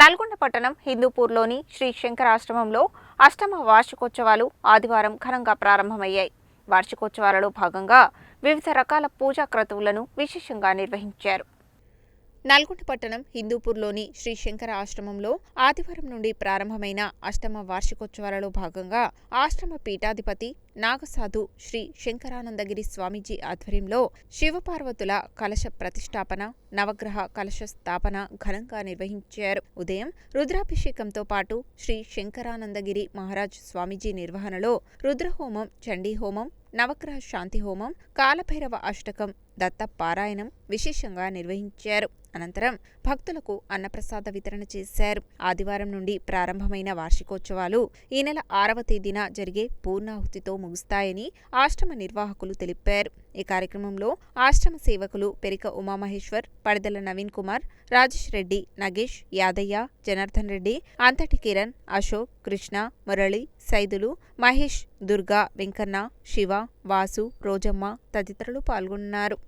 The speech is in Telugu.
నల్గొండ పట్టణం హిందూపూర్లోని శ్రీ శంకరాశ్రమంలో అష్టమ వార్షికోత్సవాలు ఆదివారం ఘనంగా ప్రారంభమయ్యాయి. వార్షికోత్సవాలలో భాగంగా వివిధ రకాల పూజా క్రతువులను విశేషంగా నిర్వహించారు. నల్గొండ పట్టణం హిందూపూర్లోని శ్రీ శంకర ఆశ్రమంలో ఆదివారం నుండి ప్రారంభమైన అష్టమ వార్షికోత్సవాలలో భాగంగా ఆశ్రమ పీఠాధిపతి నాగసాధు శ్రీ శంకరానందగిరి స్వామీజీ ఆధ్వర్యంలో శివపార్వతుల కలశ ప్రతిష్టాపన నవగ్రహ కలశ స్థాపన ఘనంగా నిర్వహించారు. ఉదయం రుద్రాభిషేకంతో పాటు శ్రీ శంకరానందగిరి మహారాజ్ స్వామీజీ నిర్వహణలో రుద్రహోమం చండీహోమం నవగ్రహ శాంతి హోమం కాలభైరవ అష్టకం దత్త పారాయణం విశేషంగా నిర్వహించారు. అనంతరం భక్తులకు అన్నప్రసాద వితరణ చేశారు. ఆదివారం నుండి ప్రారంభమైన వార్షికోత్సవాలు ఈ నెల ఆరవ తేదీన జరిగే పూర్ణాహుతితో ముగుస్తాయని ఆశ్రమ నిర్వాహకులు తెలిపారు. ఈ కార్యక్రమంలో ఆశ్రమ సేవకులు పెరిక ఉమామహేశ్వర్ పడిదల నవీన్ కుమార్ రాజేష్ రెడ్డి నగేష్ యాదయ్య జనార్దన్ రెడ్డి అంతటి కిరణ్ అశోక్ కృష్ణ మురళి సైదులు మహేష్ దుర్గా వెంకన్న శివ వాసు రోజమ్మ తదితరులు పాల్గొన్నారు.